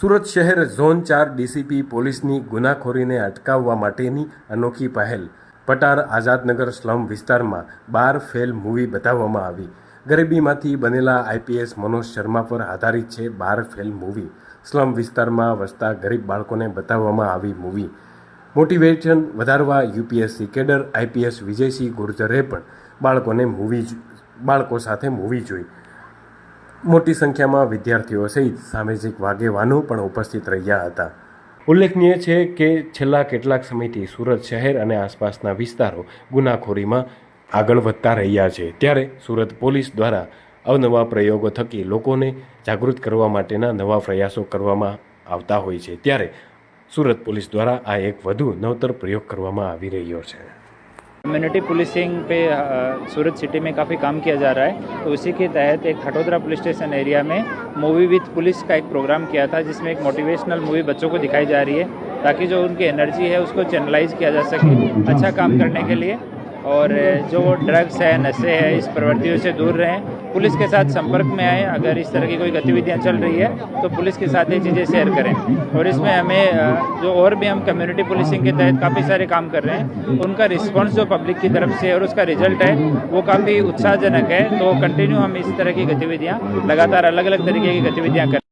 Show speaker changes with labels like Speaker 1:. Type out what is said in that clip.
Speaker 1: સુરત શહેર ઝોન ચાર ડીસીપી પોલીસની ગુનાખોરીને અટકાવવા માટેની અનોખી પહેલ. પટાર આઝાદનગર સ્લમ વિસ્તારમાં બાર ફેલ મૂવી બતાવવામાં આવી. ગરીબીમાંથી બનેલા આઈપીએસ મનોજ શર્મા પર આધારિત છે બાર ફેલ મૂવી. સ્લમ વિસ્તારમાં વસતા ગરીબ બાળકોને બતાવવામાં આવી મૂવી. મોટિવેશન વધારવા યુપીએસસી કેડર, આઈપીએસ વિજયસિંહ ગુર્જરે પણ બાળકોને મૂવી બાળકો સાથે મૂવી જોઈ. મોટી સંખ્યામાં વિદ્યાર્થીઓ સહિત સામાજિક વાગેવાનો પણ ઉપસ્થિત રહ્યા હતા. ઉલ્લેખનીય છે કે છેલ્લા કેટલાક સમયથી સુરત શહેર અને આસપાસના વિસ્તારો ગુનાખોરીમાં આગળ વધતા રહ્યા છે. ત્યારે સુરત પોલીસ દ્વારા અવનવા પ્રયોગો થકી લોકોને જાગૃત કરવા માટેના નવા પ્રયાસો કરવામાં આવતા હોય છે. ત્યારે સુરત પોલીસ દ્વારા આ એક વધુ નવતર પ્રયોગ કરવામાં આવી રહ્યો છે.
Speaker 2: कम्युनिटी पुलिसिंग पे सूरत सिटी में काफ़ी काम किया जा रहा है। तो उसी के तहत एक खटोदरा पुलिस स्टेशन एरिया में मूवी विथ पुलिस का एक प्रोग्राम किया था, जिसमें एक मोटिवेशनल मूवी बच्चों को दिखाई जा रही है, ताकि जो उनकी एनर्जी है, उसको चैनलाइज किया जा सके। अच्छा काम करने के लिए और जो ड्रग्स है, नशे है, इस प्रवृत्तियों से दूर रहें। पुलिस के साथ संपर्क में आए। अगर इस तरह की कोई गतिविधियाँ चल रही है तो पुलिस के साथ ये चीज़ें शेयर करें। और इसमें हमें जो और भी हम कम्युनिटी पुलिसिंग के तहत काफ़ी सारे काम कर रहे हैं, उनका रिस्पॉन्स जो पब्लिक की तरफ़ से और उसका रिज़ल्ट है, वो काफ़ी उत्साहजनक है। तो कंटिन्यू हम इस तरह की गतिविधियाँ, लगातार अलग अलग तरीके की गतिविधियाँ कर